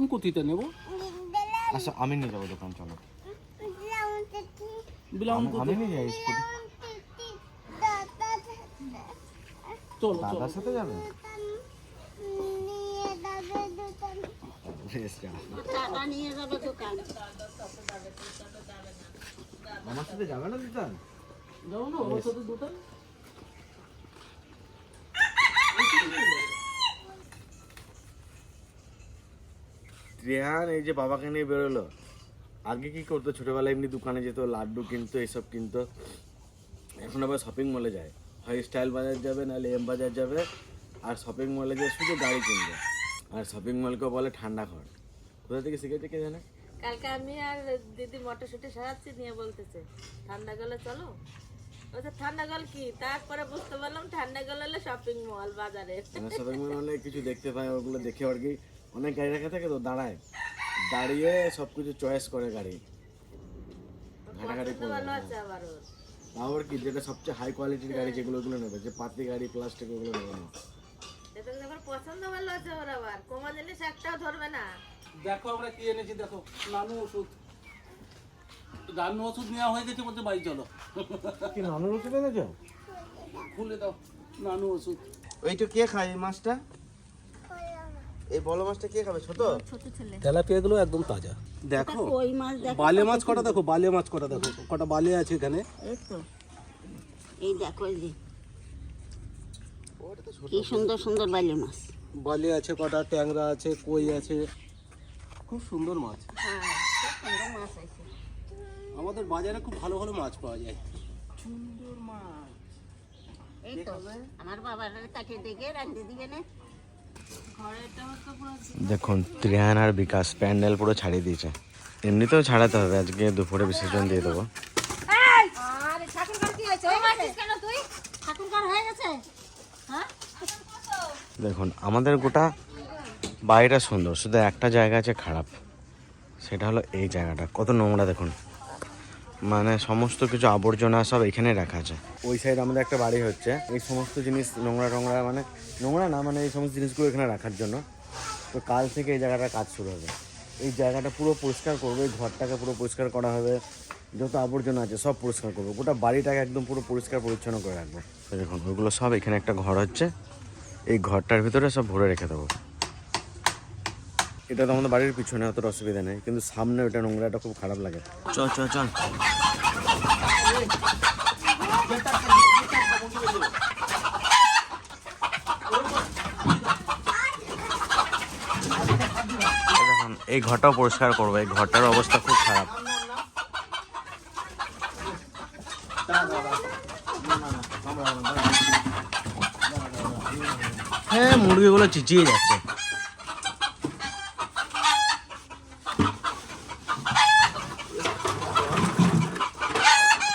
কোন কুতিতে নেব? আচ্ছা আমি নিয়ে যাব দোকান চলো। বিলাউন আমি- আমি নিয়ে যাই স্কুটি। চলো চলো। দাদার সাথে যাবে? আমার সাথে যাবে না দিতাম যাব না ওর সাথে দুটাই রেহান এই যে বাবাকে নিয়ে বেরোলো। আগে কি করতো? ছোটবেলায় এমনি দোকানে যেত লাড্ডু কিনতো এসব কিনতো। এখন আবার শপিং মলে যায়। হয় স্টাইল বাজার যাবে নাহলে এম বাজার যাবে আর শপিং মলে গিয়ে শুধু গাড়ি কিনবে। আর শপিং মলকে বলে ঠান্ডা ঘর। কোথা থেকে শিখেছে কে জানে? কালকে আমি আর দিদি মটরশুটি সারাচ্ছি নিয়ে বলতেছে ঠান্ডা গলে চলো? ঠান্ডা গল কি? তারপরে বুঝতে পারলাম ঠান্ডা গল হলে শপিং মল বাজারে শপিং মল কিছু দেখতে পাই ওগুলো দেখে আর কি অনেক গাড়ি রাখা থাকে তো দাঁড়ায়। দাঁড়িয়ে সব কিছু চয়েস করে গাড়ি। ঘাটাঘাটি আবার কি যেটা সবচেয়ে হাই কোয়ালিটির গাড়ি যেগুলো ওগুলো নেবে যে পাতি গাড়ি প্লাস্টিক ওগুলো নেবে না। পছন্দ ভালো আছে ওর আবার। কমা জিনিস একটাও ধরবে না। দেখো আমরা কি এনেছি দেখো নানু ওষুধ। নানু ওষুধ নেওয়া হয়ে গেছে বলতে বাড়ি চলো। কি নানুর ওষুধ এনেছো? খুলে দাও নানু ওষুধ। ওইটা কে খায় মাছটা? এই বড় মাছটা কে খাবে ছোট? ছোট ছেলে। তেলাপিয়াগুলো একদম তাজা। দেখো। কই মাছ? দেখ বালে মাছ কটা দেখো বালে মাছ কটা দেখো কটা বালে আছে এখানে। এই তো। এই দেখো এই যে। কি সুন্দর সুন্দর বাইলে মাছ। বালে আছে কটা ট্যাংরা আছে কই আছে। খুব সুন্দর মাছ। হ্যাঁ খুব সুন্দর মাছ আছে। আমাদের বাজারে খুব ভালো ভালো মাছ পাওয়া যায়। সুন্দর মাছ। এই তো আমার বাবার তাকে দেখে রান্ধে দিবে না। দেখুন ত্রিহান আর বিকাশ প্যান্ডেল পুরো ছাড়িয়ে দিয়েছে। এমনিতেও ছাড়াতে হবে আজকে দুপুরে বিসর্জন দিয়ে দেবো। হয়ে হ্যাঁ? দেখুন আমাদের গোটা বাড়িটা সুন্দর শুধু একটা জায়গা আছে খারাপ সেটা হলো এই জায়গাটা। কত নোংরা দেখুন। মানে সমস্ত কিছু আবর্জনা সব এখানে রাখা আছে। ওই সাইড আমাদের একটা বাড়ি হচ্ছে। এই সমস্ত জিনিস নোংরা টোংরা মানে নোংরা না মানে এই সমস্ত জিনিসগুলো এখানে রাখার জন্য। তো কাল থেকে এই জায়গাটা কাজ শুরু হবে। এই জায়গাটা পুরো পরিষ্কার করবে এই ঘরটাকে পুরো পরিষ্কার করা হবে। যত আবর্জনা আছে সব পরিষ্কার করব। গোটা বাড়িটাকে একদম পুরো পরিষ্কার পরিচ্ছন্ন করে রাখব। দেখুন ওইগুলো সব এখানে একটা ঘর হচ্ছে। এই ঘরটার ভিতরে সব ভরে রেখে দেবো। এটা তো আমাদের বাড়ির পিছনে, অতটা অসুবিধা নেই। কিন্তু সামনে ওটা নোংরাটা খুব খারাপ লাগে। চল চল চল। এই ঘরটাও পরিষ্কার করব। এই ঘরটার অবস্থা খুব খারাপ। হ্যাঁ মুরগিগুলো চিচিয়ে যাচ্ছে।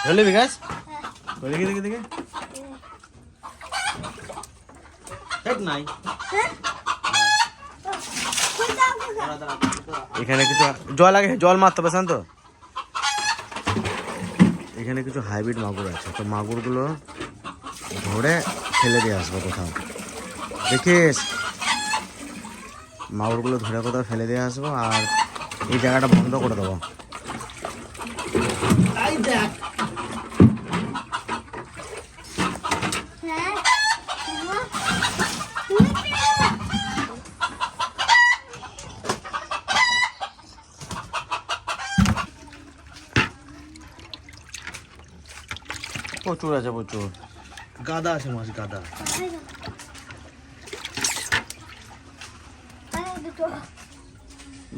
ধরলে বিকাশ দেখি দেখি দেখি। এক নাই। এখানে কিছু জল আগে জল মারতে হবে শান্ত। এখানে কিছু হাইব্রিড মাগুর আছে তো মাগুরগুলো ধরে ফেলে দিয়ে আসব কোথাও। দেখিস? মাগুরগুলো ধরে কোথাও ফেলে দিয়ে আসব আর এই জায়গাটা বন্ধ করে দেবো। প্রচুর আছে প্রচুর। গাদা আছে মাছ গাদা।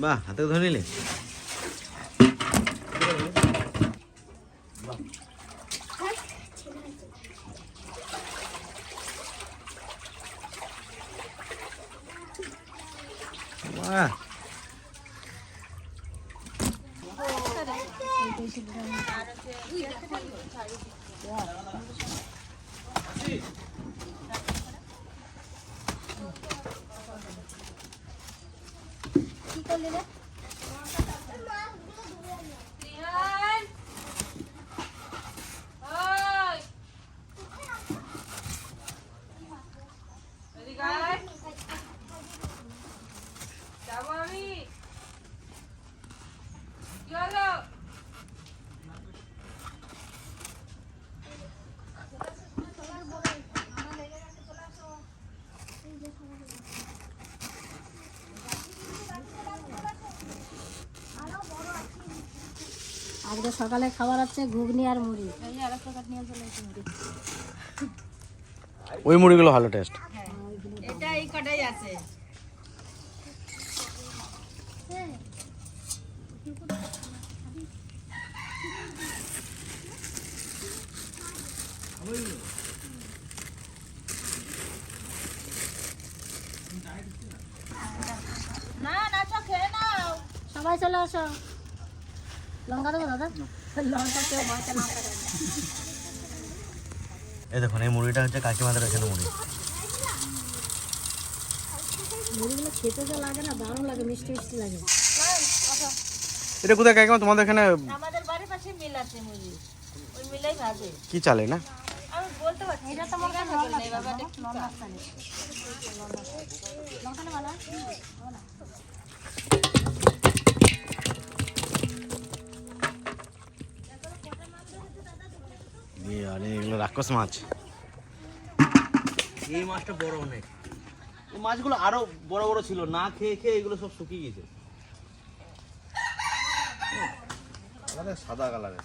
বাহ হাতে ধরে নিলে বাহ যাব আমি আজকে সকালে খাবার আছে ঘুগনি আর মুড়ি। ওই মুড়িগুলো ভালো টেস্ট এটা এই কটাই আছে না না সব খেয়ে নাও সবাই চলে আসো লঙ্কা দেবো দাদা লঙ্কা কেউ মাছে লঙ্কা দেবে না। এই দেখুন এই মুড়িটা হচ্ছে কাকিমাদের এখানে মুড়ি মুড়িগুলো খেতে তো লাগে না দারুণ লাগে মিষ্টি মিষ্টি লাগে। এটা কোথায় কাকিমা? তোমাদের এখানে আমাদের বাড়ির পাশে মিল আছে মুরগি ওই মিলেই ভাজে। কি চালে না? আমি বলতে পারছি এটা তো মনে হয় না এই ব্যাপারটা কি চালে? লঙ্কা নেই ভালো এগুলো রাক্ষস মাছ। এই মাছটা বড় অনেক। এই মাছগুলো আরও বড় বড় ছিল না খেয়ে খেয়ে এগুলো সব শুকিয়ে গেছে। সাদা কালারের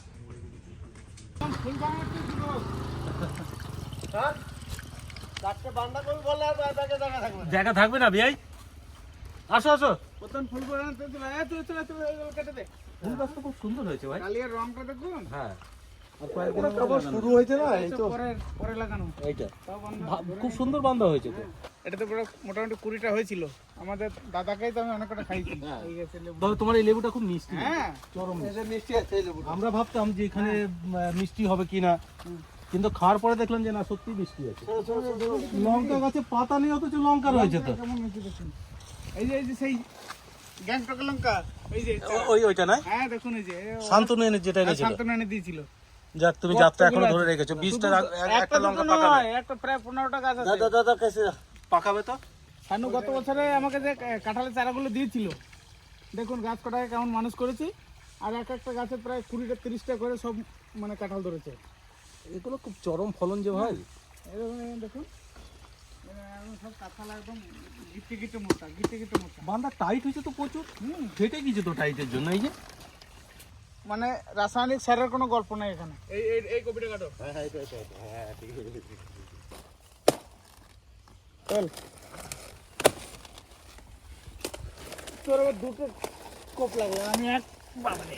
জায়গা থাকবে না। বিয়াই? আসো আসো। প্রথম ফুল তুই কেটে দে। ফুল গাছ তো খুব সুন্দর হয়েছে ভাই। কালিয়ার রংটা দেখুন। হ্যাঁ। শুরু হয়েছে না? এই তো পরে পরে লাগানো। এইটা। খুব সুন্দর বান্ধা হয়েছে তো। এটা তো পুরো মোটামুটি কুড়িটা হয়েছিল। আমাদের দাদাকেই তো আমি অনেক কটা খাইছি তবে তোমার এই লেবুটা খুব মিষ্টি। হ্যাঁ। চরম মিষ্টি। আছে এই লেবু আমরা ভাবতাম যে এখানে মিষ্টি হবে কিনা। কিন্তু খাওয়ার পরে দেখলাম যে না সত্যি মিষ্টি আছে। লঙ্কা গাছে পাতা নেই অথচ লঙ্কা রয়েছে তো। এই যে এই যে সেই গ্যাংটক লঙ্কা এই যে ওই ওইটা না? হ্যাঁ দেখুন এই যে। শান্তনু এনে যেটা এনেছিল। শান্তনু এনে দিয়েছিল। যাক তুমি যাত্রা এখনও ধরে রেখেছো। বীজটা একটা লঙ্কা পাকাবে? একটা প্রায় পনেরোটা গাছ আছে। দাদা দাদা কেসে পাকাবে তো? গত বছরে আমাকে যে কাঁঠালের চারাগুলো দিয়েছিল দেখুন গাছ কটাকে কেমন মানুষ করেছি। আর এক একটা গাছে প্রায় কুড়িটা তিরিশটা করে সব মানে কাঁঠাল ধরেছে। এগুলো খুব চরম ফলন যে ভাই। এরকম দেখুন। এরা একদম সব কাঁঠাল একদম গিটে গিটে মোটা গিটে গিটে মোটা। বান্ধা টাইট হয়েছে তো প্রচুর। ফেটে গেছে তো টাইটের জন্য এই যে। মানে রাসায়নিক সারের কোনো গল্প নাই এখানে। এই এই এই কপিটা কাটো। চল। তোর আবার দুটো কোপ লাগল আমি এক বাবারে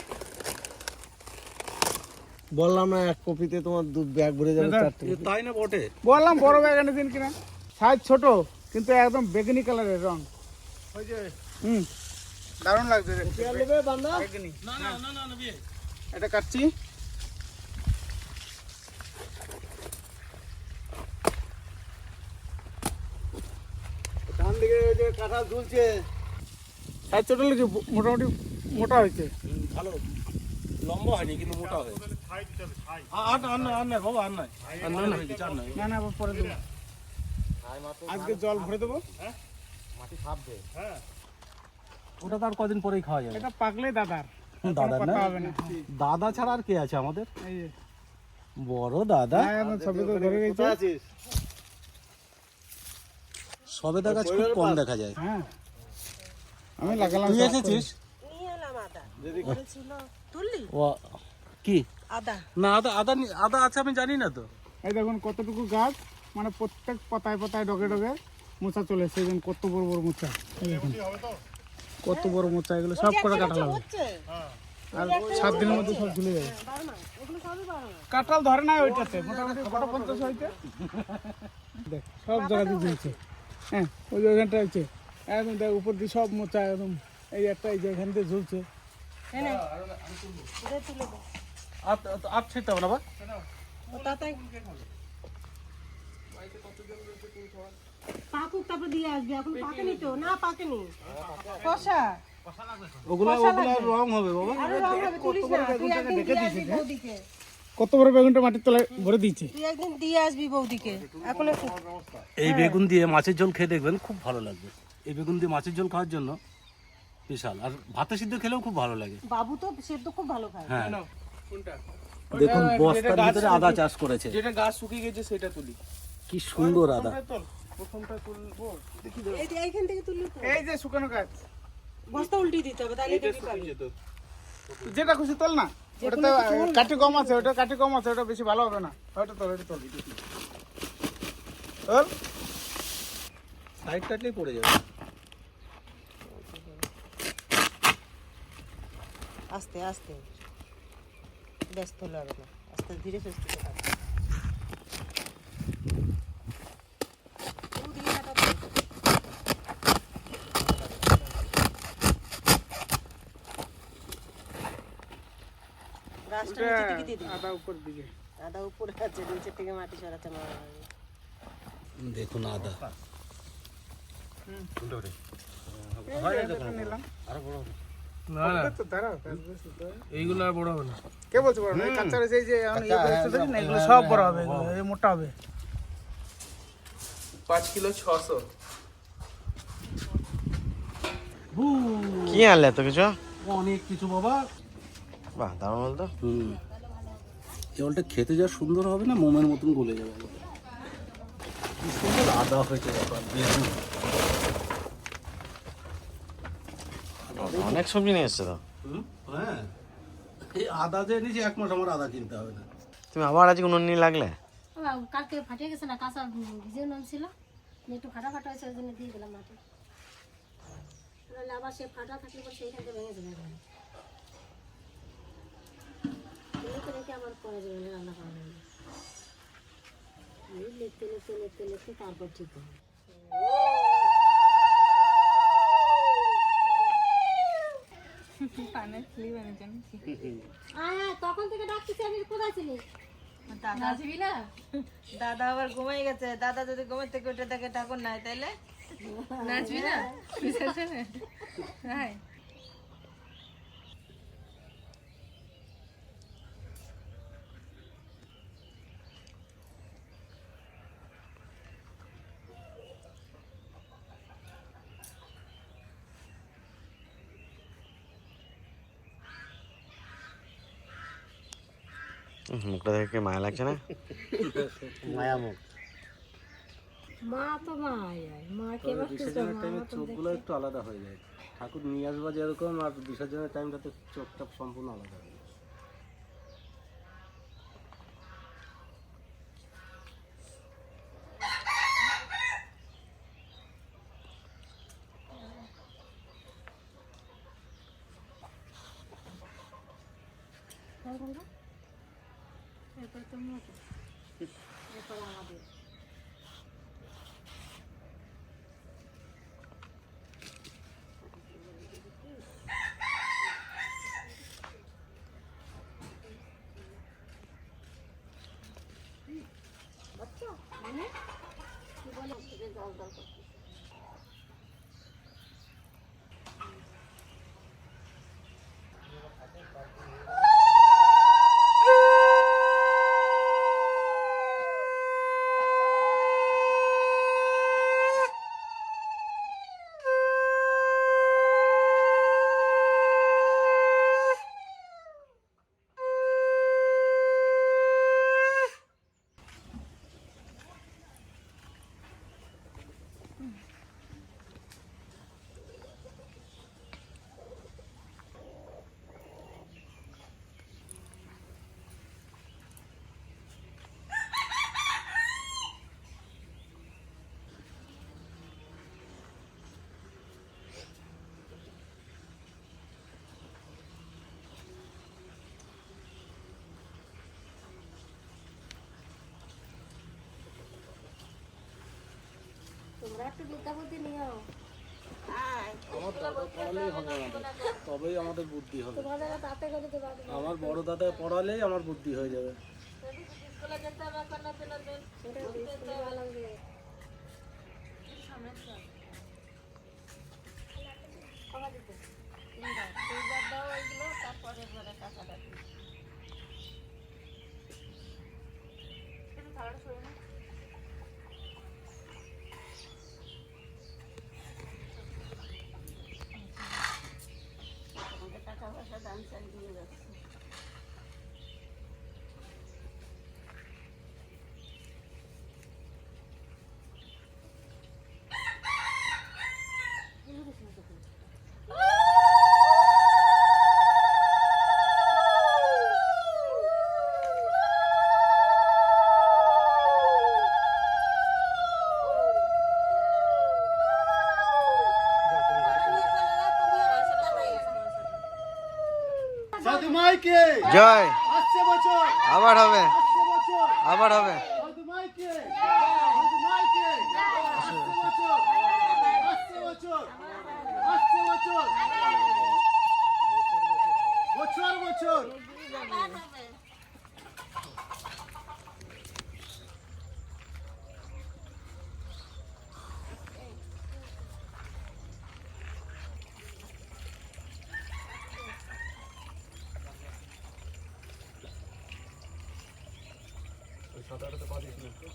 বললাম না এক কপিতে তোমার দু ব্যাগ ভরে যাবে তাই না বটে? বললাম বড় ব্যাগ এনে দিন কিনা। সাইজ ছোট কিন্তু একদম বেগুনি কালারের রং। হুম। দারুণ লাগছে এটা কাটছি। কাঁঠাল ঝুলছে। সাইজ ছোট লেগেছে মোটামুটি মোটা হয়েছে? ভালো। লম্বা হয়নি কিন্তু মোটা হয়েছে। আর আর আর নয় বাবা আর নয়। আর না? হয়ে না না পরে দেবো। আজকে জল ভরে দেবো? ওটা তো আর কদিন পরেই খাওয়া যাবে। এটা পাকলে দাদার। দাদার না? দাদা ছাড়া আর কে আছে আমাদের? বড় দাদা? হ্যাঁ, এখন তো ধরে গেছে। সবেদা গাছ খুব কম দেখা যায়। হ্যাঁ। আমি লাগালাম তুই এসেছিস? কি? আদা। না আদা আদা আদা আছে আমি জানি না তো। এই দেখুন কতটুকু গাছ মানে প্রত্যেক পাতায় পাতায় ডগে ডগে মোচা চলে সেই জন্য কত বড় বড় মোচা। এই দেখুন। কত বড় মোচা, এগুলো সব করে কাটা লাগবে আর সাত দিনের মধ্যে সব ঝুলে যাবে। কাঁঠাল ধরে নাই ওইটাতে, মোটামুটি পঞ্চাশ হয়েছে দেখ, সব জায়গাতে ঝুলছে। হ্যাঁ ওই যে ওইখানটা হচ্ছে একদম দেখ, উপর দিয়ে সব মোচা একদম এই একটা, এই যে এখান দিয়ে ঝুলছে। আর ছেড়তে হবে না বা পাকুক তারপর দিয়ে আসবে এখন পাকেনি তো? না পাকেনি। ওগুলো ওগুলো রং হবে বাবা। আরও রং হবে তুলিস না। তুই একদিন দিয়ে আসবি বৌদিকে। কত বড় বেগুনটা মাটির তলায় ভরে দিয়েছে? তুই একদিন দিয়ে আসবি বৌদিকে। এখন এই বেগুন দিয়ে মাছের ঝোল খেয়ে দেখবেন খুব ভালো লাগবে। এই বেগুন দিয়ে মাছের ঝোল খাওয়ার জন্য বিশাল। আর ভাতে সিদ্ধ খেলেও খুব ভালো লাগে। বাবু তো সেদ্ধ খুব ভালো খায়। হ্যাঁ। কোনটা? দেখুন বস্তার ভিতরে আদা চাষ করেছে। যেটা গাছ শুকিয়ে গেছে সেটা তুলি। কি সুন্দর আদা। প্রথমটা তুলবো দেখি এই যে এইখান থেকে তুললে তো। এই যে শুকানো গাছ। বস্তা উল্টিয়ে দিতে হবে তাহলে দেখবি পাবি যেটা খুশি তোল না। ওটা তো কাটি কম আছে ওটা কাটি কম আছে ওটা বেশি ভালো হবে না। ওটা তোল ওটা তোল। তোল। সাইড কাটলেই পড়ে যাবে। আস্তে আস্তে। ব্যস্ত হলে হবে না। আস্তে ধীরে সুস্থ গাছটা দিয়ে দিবি। আদা উপর দিকে। আদা উপরে আছে নিচে থেকে মাটি সরাতে মারা দেখুন আদা। তো এইগুলো আর বড় হবে না। কে বলছে বড় না কাঁচা রয়েছে এই যে এখন ইয়ে করেছে না এগুলো সব বড় হবে এগুলো মোটা হবে। পাঁচ কিলো ছশো। কি আনলে এত কিছু? অনেক কিছু বাবা। বাহ দারুণ বলতো হুম। জলটা খেতে যা সুন্দর হবে না মোমের মতন গলে যাবে কি সুন্দর আদা হয়েছে বেগুন। অনেক সবজি নিয়ে এসছে তো? হুম, হ্যাঁ। এই আদা যে নিয়েছি এক মাস আমার আদা কিনতে হবে না। তুমি আবার আজকে উনুন নিয়ে লাগলে? কালকে ফাটে গেছে না কাঁচা ভিজে ছিল। একটু ফাটা ফাটা হয়েছে ওই জন্য দিয়ে দিলাম আবার সে ফাটা থাকলে সেইখান থেকে ভেঙে যাবে। রেখে রেখে আবার পরে যাবে রান্না করা যাবে না। এই লেখতে লেখতে লেখতে লেখতে তারপর ঠিক হবে। তখন থেকে ডাকতেছি আমি কোথায় ছিলি? দাদা। আসবি না? দাদা আবার ঘুমাই গেছে। দাদা যদি ঘুমের থেকে উঠে দেখে ঠাকুর নাই তাইলে? নাচবি না? মুখটা দেখে মায়া লাগছে না? মায়ামুখ। মা তো মা আয় আয় মা কে বিসর্জনের টাইমে চোখগুলো একটু আলাদা হয়ে যায়। ঠাকুর নিয়ে আসবা যেরকম আর বিসর্জনের টাইমটাতে চোখটা সম্পূর্ণ আলাদা হয়ে যায়। তোমরা একটু বিদ্যা বুদ্ধি নিও আমার দাদা পড়ালেই হবে আমাদের, তবেই আমাদের বুদ্ধি হবে। আমার বড় দাদা পড়ালেই আমার বুদ্ধি হয়ে যাবে। তারপরে কাঁচা ভালো লাগবে সানশাইন দিয়ে যাচ্ছে সাধু মাইকে জয়। আবার হবে। আবার হবে। বছর বছর। আসছে বছর বছর বছর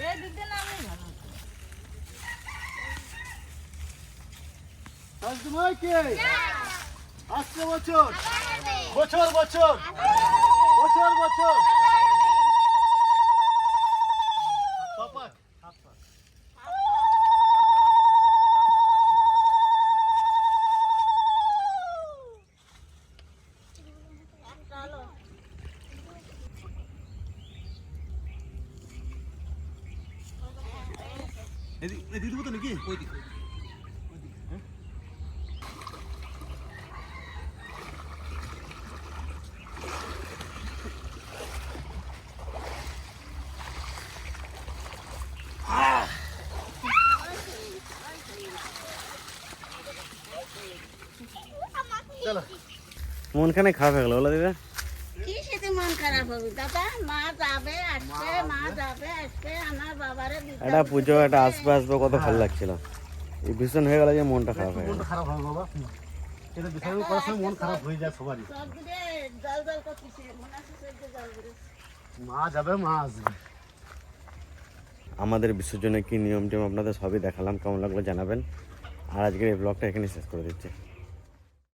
এই দিতে নামলে ভালো সাধু মাইকে আসছে বছর বছর বছর বছর বছর পাপা এদিকে এদিকে দেবো তো নাকি? ওই মনখানে খারাপ হয়ে গেল বলো দিদা একটা পুজো একটা আসবে আসবে কত ভালো লাগছিল। এই ভীষণ হয়ে গেল যে মনটা খারাপ হয়ে গেল। খারাপ হবে বাবা। এটা বিসর্জন করার সময় মন খারাপ হয়ে যায় সবারই। মা যাবে মা আসবে। আমাদের বিসর্জনে কি নিয়ম টিয়ম আপনাদের সবই দেখালাম। কেমন লাগল জানাবেন। আর আজকের এই ব্লগটা এখানে শেষ করে দিচ্ছি।